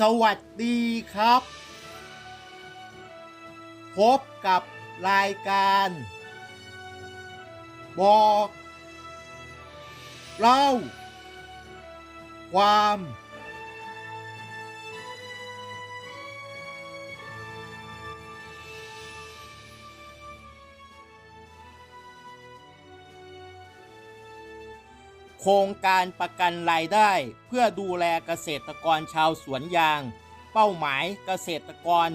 สวัสดีครับ พบกับรายการ บอก เล่า ความ โครงการประกันรายได้เพื่อดูแลเกษตรกรชาวสวนยาง เป้าหมายเกษตรกร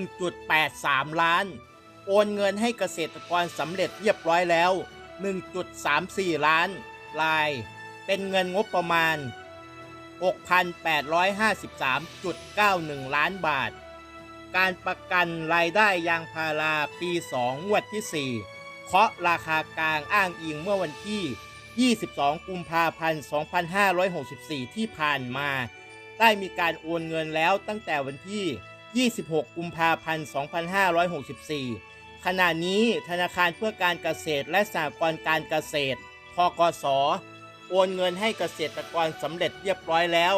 1.83 ล้าน โอนเงินให้เกษตรกรสำเร็จเรียบร้อยแล้ว 1.34 ล้านราย เป็นเงินงบประมาณ 6,853.91 ล้านบาท การประกันรายได้ยางพาราปี 2 งวดที่ 4 เคาะราคากลางอ้างอิงเมื่อวันที่ 22 กุมภาพันธ์ 2564 ที่ผ่านมา ได้มีการโอนเงินแล้วตั้งแต่วันที่ 26 กุมภาพันธ์ 2564 ขณะนี้ธนาคารเพื่อการเกษตรและสหกรณ์การเกษตรทกสโอนเงินให้เกษตรกรสำเร็จเรียบร้อยแล้ว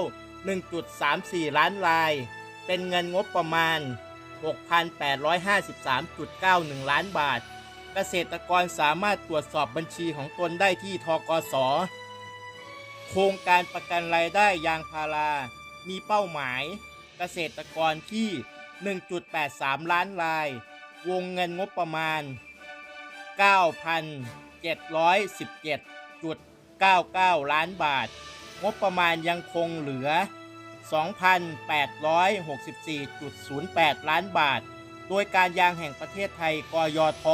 1.34 ล้านราย เป็นเงินงบประมาณ 6,853.91 ล้านบาท เกษตรกรสามารถตรวจสอบบัญชีของตนได้ที่ทกส โครงการประกันรายได้ยางพารา มีเป้าหมาย เกษตรกรที่ 1.83 ล้านราย วงเงินงบประมาณ 9,717.99 ล้านบาท งบประมาณยังคงเหลือ 2,864.08 ล้านบาท โดยการยางแห่งประเทศไทยกยท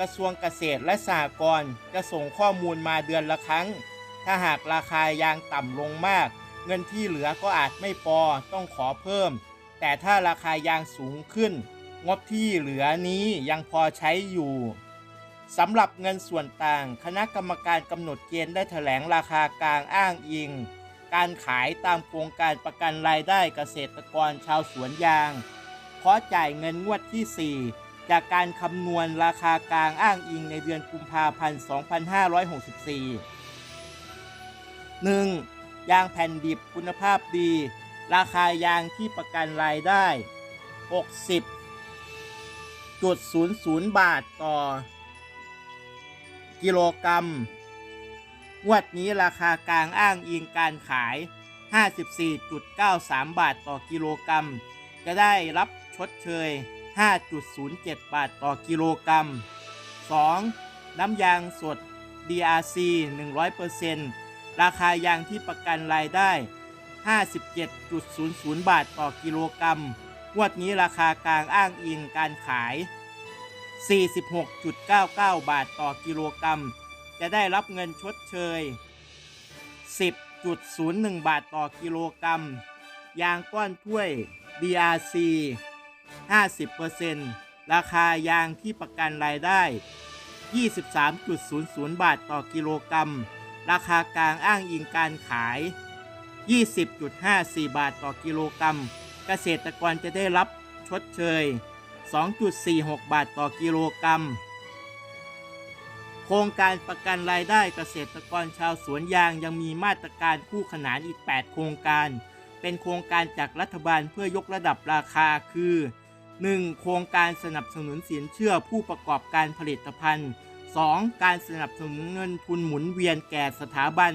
กระทรวงเกษตรและสหกรณ์จะส่งข้อมูลมาเดือนละครั้ง ถ้าหากราคายางต่ำลงมาก เงินที่เหลือก็อาจไม่พอต้องขอเพิ่ม แต่ถ้าราคายางสูงขึ้น งบที่เหลือนี้ยังพอใช้อยู่สำหรับเงินส่วนต่าง คณะกรรมการกำหนดเกณฑ์ได้แถลงราคากลางอ้างอิง การขายตามโครงการประกันรายได้เกษตรกรชาวสวนยาง ขอจ่ายเงินงวดที่ 4 จากการคำนวณราคากลางอ้างอิงในเดือนกุมภาพันธ์ 2564 1. ยางแผ่นดิบคุณภาพดี ราคายางที่ประกันรายได้ 60.00 บาทต่อ กิโลกรัมงวดนี้ราคากลางอ้างอิงการขาย 54.93 บาทต่อกิโลกรัม จะได้รับชดเชย 5.07 บาทต่อกิโลกรัม 2. น้ำยางสด DRC 100%ราคายางที่ประกันรายได้ 57.00 บาทต่อกิโลกรัมงวดนี้ราคากลางอ้างอิงการขาย 46.99 บาทต่อกิโลกรัม จะได้รับเงินชดเชย 10.01 บาทต่อกิโลกรัม ยางก้อนถ้วย DRC 50%ราคายางที่ประกันรายได้ 23.00 บาทต่อกิโลกรัม ราคากลางอ้างอิงการขาย 20.54 บาทต่อกิโลกรัม เกษตรกรจะได้รับชดเชย 2.46 บาทต่อกิโลกรัม โครงการประกันรายได้เกษตรกรชาวสวนยางยังมีมาตรการคู่ขนานอีก 8 โครงการ เป็นโครงการจากรัฐบาลเพื่อยกระดับราคาคือ 1. โครงการสนับสนุนสินเชื่อผู้ประกอบการผลิตภัณฑ์ 2. การสนับสนุนเงินทุนหมุนเวียนแก่สถาบัน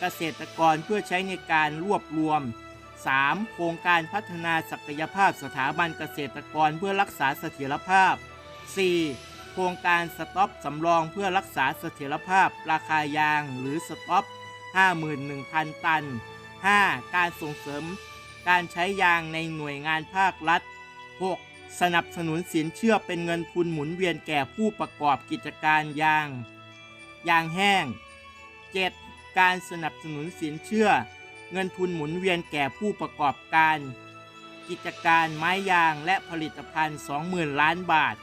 เกษตรกรเพื่อใช้ในการรวบรวม 3. โครงการพัฒนาศักยภาพสถาบันเกษตรกรเพื่อรักษาเสถียรภาพ 4. โครงการสต็อปสำรองเพื่อรักษาเสถียรภาพ ราคายางหรือสต็อป51,000 ตัน 5. การส่งเสริม การใช้ยางในหน่วยงานภาครัฐ 6. สนับสนุนสินเชื่อเป็นเงินทุนหมุนเวียนแก่ผู้ประกอบกิจการยาง ยางแห้ง 7. การสนับสนุนสินเชื่อ เงินทุนหมุนเวียนแก่ผู้ประกอบการ กิจการไม้ยางและผลิตภัณฑ์ 20,000 ล้านบาท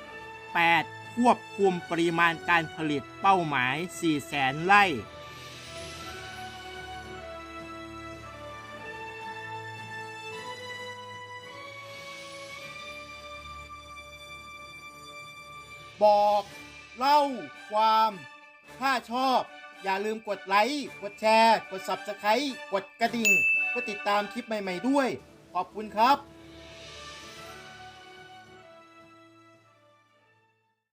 8. ควบคุมปริมาณการผลิตเป้าหมาย 400,000ไร่ บอก เล่าความ ถ้าชอบ อย่าลืมกดไลค์กดแชร์ กด Subscribe กดกระดิ่งเพื่อติดตามคลิปใหม่ ๆ ด้วย ขอบคุณครับ